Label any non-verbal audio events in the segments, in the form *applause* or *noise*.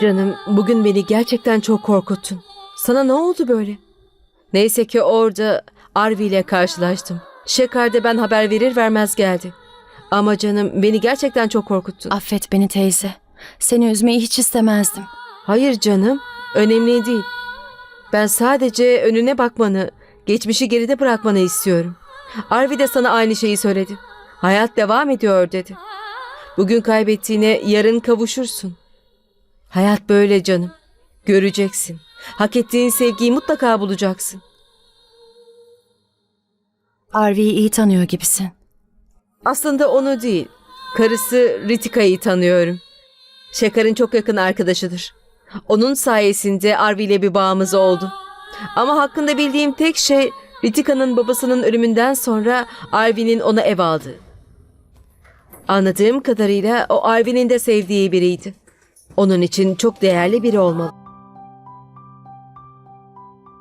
Canım bugün beni gerçekten çok korkuttun. Sana ne oldu böyle? Neyse ki orada Arvi ile karşılaştım. Şekar'da ben haber verir vermez geldi. Ama canım beni gerçekten çok korkuttun. Affet beni teyze. Seni üzmeyi hiç istemezdim. Hayır canım, önemli değil. Ben sadece önüne bakmanı, geçmişi geride bırakmanı istiyorum. Arvi de sana aynı şeyi söyledi. Hayat devam ediyor dedi. Bugün kaybettiğine yarın kavuşursun. Hayat böyle canım. Göreceksin. Hak ettiğin sevgiyi mutlaka bulacaksın. Arvi'yi iyi tanıyor gibisin. Aslında onu değil, karısı Ritika'yı tanıyorum. Şekar'ın çok yakın arkadaşıdır. Onun sayesinde Arvi ile bir bağımız oldu. Ama hakkında bildiğim tek şey Ritika'nın babasının ölümünden sonra Arvi'nin ona ev aldığı. Anladığım kadarıyla o Arvi'nin de sevdiği biriydi. Onun için çok değerli biri olmalı.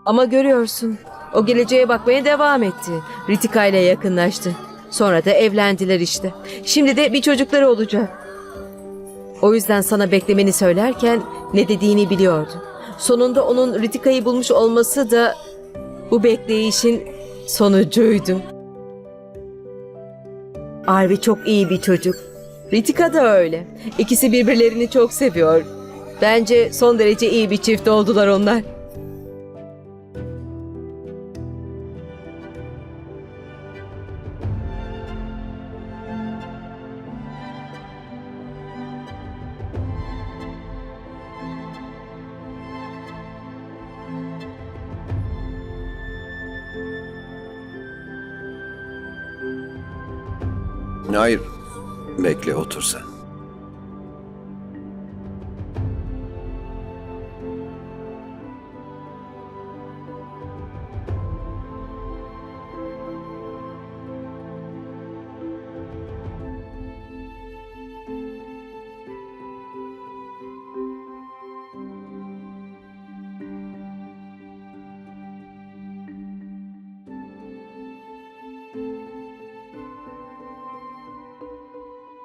Ama görüyorsun, o geleceğe bakmaya devam etti. Ritika ile yakınlaştı. Sonra da evlendiler işte. Şimdi de bir çocukları olacak. O yüzden sana beklemeni söylerken ne dediğini biliyordu. Sonunda onun Ritika'yı bulmuş olması da bu bekleyişin sonucuydu. Arvi çok iyi bir çocuk. Ritika da öyle. İkisi birbirlerini çok seviyor. Bence son derece iyi bir çift oldular onlar. Hayır. Bekle otur sen.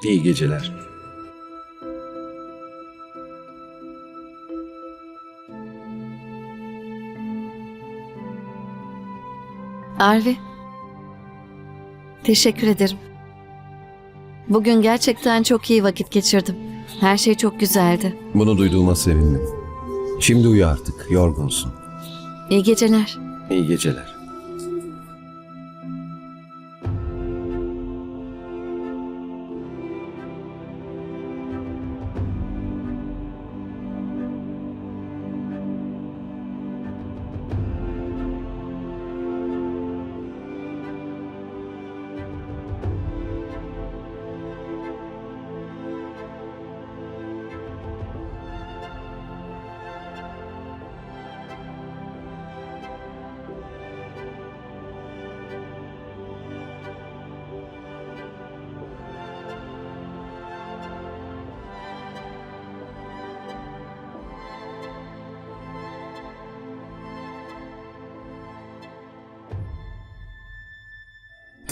İyi geceler. Arvi. Teşekkür ederim. Bugün gerçekten çok iyi vakit geçirdim. Her şey çok güzeldi. Bunu duyduğuma sevindim. Şimdi uyu artık. Yorgunsun. İyi geceler. İyi geceler.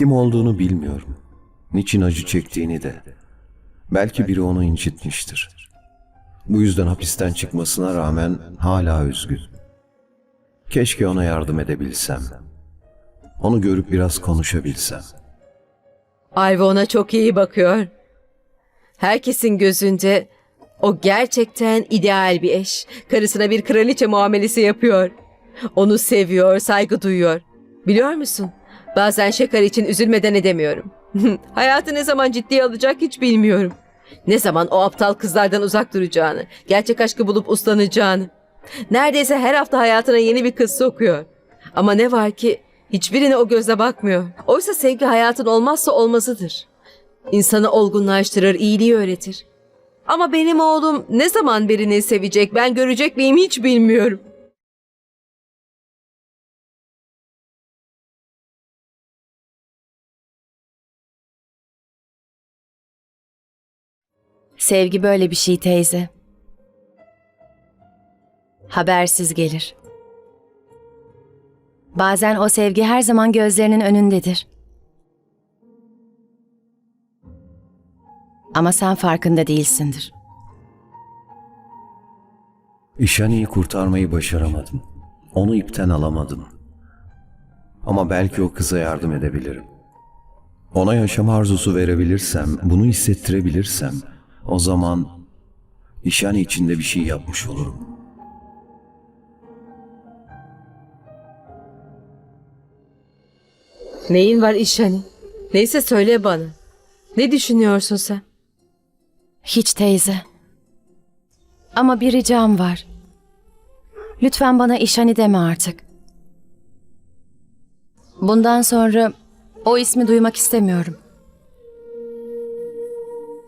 Kim olduğunu bilmiyorum. Niçin acı çektiğini de. Belki biri onu incitmiştir. Bu yüzden hapisten çıkmasına rağmen hala üzgün. Keşke ona yardım edebilsem. Onu görüp biraz konuşabilsem. Arvi ona çok iyi bakıyor. Herkesin gözünde o gerçekten ideal bir eş. Karısına bir kraliçe muamelesi yapıyor. Onu seviyor, saygı duyuyor. Biliyor musun? Bazen şeker için üzülmeden edemiyorum. *laughs* Hayatı ne zaman ciddiye alacak hiç bilmiyorum. Ne zaman o aptal kızlardan uzak duracağını, gerçek aşkı bulup uslanacağını. Neredeyse her hafta hayatına yeni bir kız sokuyor. Ama ne var ki hiçbirine o gözle bakmıyor. Oysa sevgi hayatın olmazsa olmazıdır. İnsanı olgunlaştırır, iyiliği öğretir. Ama benim oğlum ne zaman birini sevecek, ben görecek miyim hiç bilmiyorum. Sevgi böyle bir şey teyze. Habersiz gelir. Bazen o sevgi her zaman gözlerinin önündedir. Ama sen farkında değilsindir. İşani'yi kurtarmayı başaramadım. Onu ipten alamadım. Ama belki o kıza yardım edebilirim. Ona yaşam arzusu verebilirsem, bunu hissettirebilirsem, o zaman İşani içinde bir şey yapmış olurum. Neyin var İşhani? Neyse söyle bana. Ne düşünüyorsun sen? Hiç teyze. Ama bir ricam var. Lütfen bana İşani deme artık. Bundan sonra o ismi duymak istemiyorum.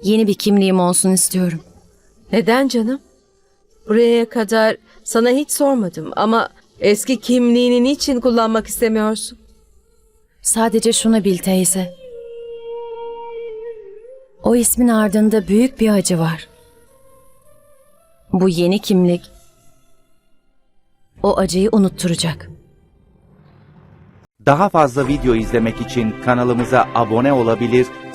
Yeni bir kimliğim olsun istiyorum. Neden canım? Buraya kadar sana hiç sormadım ama eski kimliğini niçin kullanmak istemiyorsun? Sadece şunu bil teyze. O ismin ardında büyük bir acı var. Bu yeni kimlik o acıyı unutturacak. Daha fazla video izlemek için kanalımıza abone olabilir,